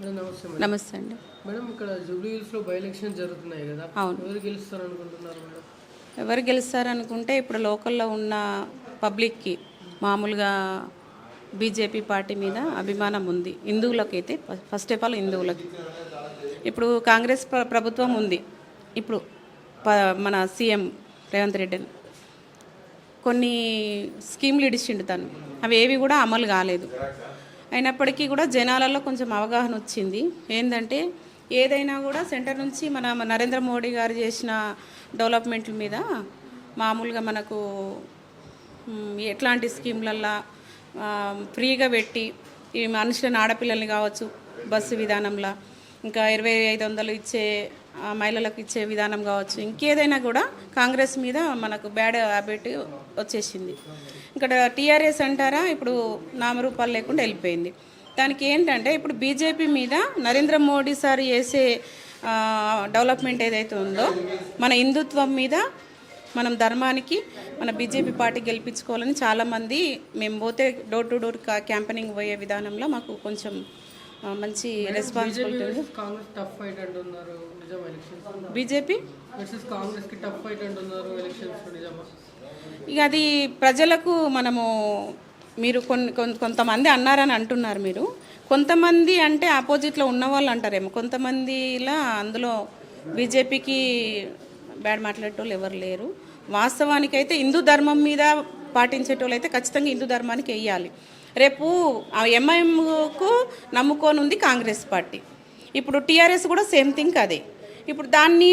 నమస్తే అండి. మేడం ఇక్కడ జూబ్లీ బై ఎలక్షన్ జరుగుతున్నాయి కదా. అవును. ఎవరు గెలుస్తారు అనుకుంటున్నారు మేడం? ఎవరు గెలుస్తారనుకుంటే ఇప్పుడు లోకల్లో ఉన్న పబ్లిక్కి మామూలుగా బీజేపీ పార్టీ మీద అభిమానం ఉంది. హిందువులకైతే ఫస్ట్ ఆఫ్ ఆల్ హిందువులకి. ఇప్పుడు కాంగ్రెస్ ప్ర- ప్రభుత్వం ఉంది. ఇప్పుడు మన సీఎం రేవంత్ రెడ్డి అని. కొన్ని స్కీమ్లు ఇడిచిండు తను. అవి ఏవి కూడా అమలు కాలేదు. అయినప్పటికీ కూడా జనాలలో కొంచెం అవగాహన వచ్చింది. ఏంటంటే ఏదైనా కూడా సెంటర్ నుంచి మన నరేంద్ర మోడీ గారు చేసిన డెవలప్మెంట్ల మీద మామూలుగా మనకు ఎట్లాంటి స్కీమ్లల్లా ఫ్రీగా పెట్టి ఈ మనుషులను ఆడపిల్లల్ని కావచ్చు బస్సు విధానంలో ఇంకా ఇరవై ఐదు వందలు ఇచ్చే మహిళలకు ఇచ్చే విధానం కావచ్చు. ఇంకేదైనా కూడా కాంగ్రెస్ మీద మనకు బ్యాడ్ హ్యాబిట్ వచ్చేసింది. ఇక్కడ టీఆర్ఎస్ అంటారా? ఇప్పుడు నామరూపాలు లేకుండా వెళ్ళిపోయింది. దానికి ఏంటంటే ఇప్పుడు బీజేపీ మీద నరేంద్ర మోడీ సార్ చేసే డెవలప్మెంట్ ఏదైతే ఉందో మన హిందుత్వం మీద మనం ధర్మానికి మన బీజేపీ పార్టీ గెలిపించుకోవాలని చాలామంది మేము పోతే డోర్ టు డోర్ క్యాంపెనింగ్ పోయే విధానంలో మాకు కొంచెం మంచి రెస్పాన్సిబిలిటీ కాంగ్రెస్ టఫ్ ఫైట్ అంటున్నారు. నిజం ఎలక్షన్స్ బీజేపీ వర్సెస్ కాంగ్రెస్కి టఫ్ ఫైట్ అంటున్నారు ఎలక్షన్స్ నిజమా? ఇక అది ప్రజలకు మనము మీరు కొన్ని కొన్- కొంతమంది అన్నారని అంటున్నారు మీరు. కొంతమంది అంటే ఆపోజిట్లో ఉన్న వాళ్ళు అంటారేమో. కొంతమందిలా అందులో బీజేపీకి బ్యాడ్ మాట్లాడేటోళ్ళు ఎవరు లేరు. వాస్తవానికైతే హిందూ ధర్మం మీద పాటించేటోళ్ళు అయితే ఖచ్చితంగా హిందూ ధర్మానికి వెయ్యాలి రేపు ఆ ఎంఐఎంకు నమ్ముకొని ఉంది కాంగ్రెస్ పార్టీ. ఇప్పుడు టీఆర్ఎస్ కూడా సేమ్ థింగ్ అదే. ఇప్పుడు దాన్ని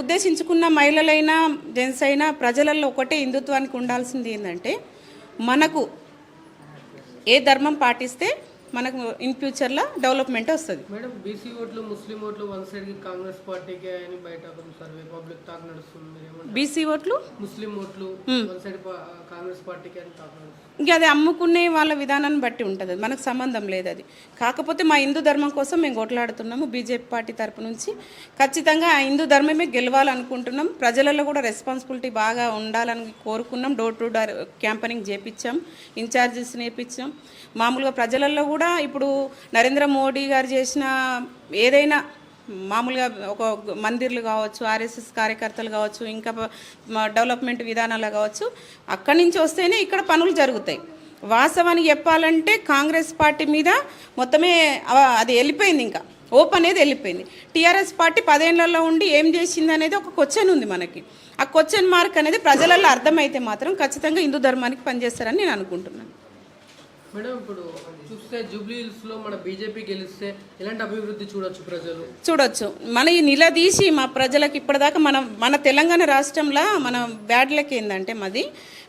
ఉద్దేశించుకున్న మహిళలైనా జెంట్స్ అయినా ప్రజలలో ఒకటే హిందుత్వానికి ఉండాల్సింది ఏంటంటే మనకు ఏ ధర్మం పాటిస్తే మనకు ఇన్ ఫ్యూచర్లో డెవలప్మెంట్ వస్తుంది. మేడం బీసీ ఓట్లు ముస్లిం ఓట్లు వన్ సైడ్కి కాంగ్రెస్ పార్టీకే అని బయట సర్వే పబ్లిక్ టాక్ నడుస్తుంది బీసీ ఓట్లు? ముస్లిం ఓట్లు వన్ సైడ్ కాంగ్రెస్ పార్టీకే అని టాక్ ఇంకా అది అమ్ముకునే వాళ్ళ విధానాన్ని బట్టి ఉంటుంది. అది మనకు సంబంధం లేదు అది. కాకపోతే మా హిందూ ధర్మం కోసం మేము కొట్లాడుతున్నాము బీజేపీ పార్టీ తరపు నుంచి. ఖచ్చితంగా ఆ హిందూ ధర్మమే గెలవాలనుకుంటున్నాం. ప్రజలలో కూడా రెస్పాన్సిబిలిటీ బాగా ఉండాలని కోరుకున్నాం. డోర్ టు డోర్ క్యాంపెనింగ్ చేపించాం ఇన్ఛార్జెస్ నేర్పించాం మామూలుగా ప్రజలలో కూడా కూడా ఇప్పుడు నరేంద్ర మోడీ గారు చేసిన ఏదైనా మామూలుగా ఒక మందిర్లు కావచ్చు ఆర్ఎస్ఎస్ కార్యకర్తలు కావచ్చు ఇంకా డెవలప్మెంట్ విధానాలు కావచ్చు అక్కడి నుంచి వస్తేనే ఇక్కడ పనులు జరుగుతాయి. వాస్తవానికి చెప్పాలంటే కాంగ్రెస్ పార్టీ మీద మొత్తమే అది వెళ్ళిపోయింది ఇంకా. ఓప్ అనేది వెళ్ళిపోయింది. టీఆర్ఎస్ పార్టీ పదేళ్ళలో ఉండి ఏం చేసింది అనేది ఒక క్వశ్చన్ ఉంది మనకి. ఆ క్వశ్చన్ మార్క్ అనేది ప్రజలలో అర్థమైతే మాత్రం ఖచ్చితంగా హిందూ ధర్మానికి పనిచేస్తారని నేను అనుకుంటున్నాను. మేడం ఇప్పుడు చూస్తే జూబ్లీహిల్స్లో లో మన బీజేపీ గెలిస్తే ఎలాంటి అభివృద్ధి చూడొచ్చు ప్రజలు? చూడొచ్చు. మన ఈ నిలదీసి మా ప్రజలకు ఇప్పటిదాకా మనం మన తెలంగాణ రాష్ట్రంలో మన బ్యాడ్ లెక్క ఏంటంటే మాది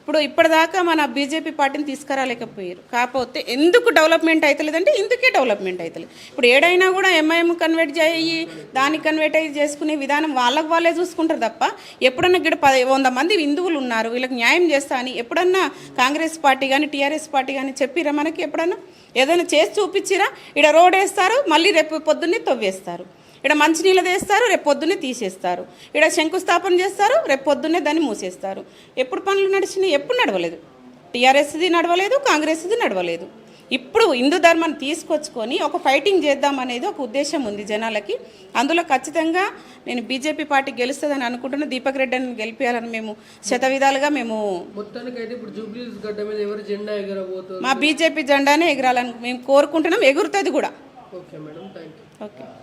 ఇప్పుడు ఇప్పటిదాకా మన బీజేపీ పార్టీని తీసుకురాలేకపోయారు. కాకపోతే ఎందుకు డెవలప్మెంట్ అవుతలేదంటే ఇందుకే డెవలప్మెంట్ అవుతలేదు ఇప్పుడు ఏడైనా కూడా ఎంఐఎం కన్వర్ట్ చేయి దాన్ని కన్వర్ట్ అయ్యి చేసుకునే విధానం వాళ్ళకు వాళ్ళే చూసుకుంటారు తప్ప ఎప్పుడన్నా ఇక్కడ పది వంద మంది హిందువులు ఉన్నారు వీళ్ళకి న్యాయం చేస్తా అని ఎప్పుడన్నా కాంగ్రెస్ పార్టీ కానీ టీఆర్ఎస్ పార్టీ కానీ చెప్పిరా మనకి ఎప్పుడన్నా? ఏదైనా చేసి చూపించిరా? ఇక్కడ రోడ్ వేస్తారు మళ్ళీ రేపు పొద్దున్నే తవ్వేస్తారు. ఇక్కడ మంచినీళ్ళు తీస్తారు రేపు పొద్దున్నే తీసేస్తారు. ఇక్కడ శంకుస్థాపన చేస్తారు రేపు పొద్దున్నే దాన్ని మూసేస్తారు. ఎప్పుడు పనులు నడిచినాయి? ఎప్పుడు నడవలేదు. టీఆర్ఎస్ది నడవలేదు కాంగ్రెస్ది నడవలేదు. ఇప్పుడు హిందూ ధర్మాన్ని తీసుకొచ్చుకొని ఒక ఫైటింగ్ చేద్దాం అనేది ఒక ఉద్దేశం ఉంది జనాలకి. అందులో ఖచ్చితంగా నేను బీజేపీ పార్టీ గెలుస్తుందని అనుకుంటున్నా. దీపక్ రెడ్డిని గెలిపించాలని మేము శత విధాలుగా మేము మా బీజేపీ జెండానే ఎగరాలని మేము కోరుకుంటున్నాం. ఎగురుతుంది కూడా. ఓకే.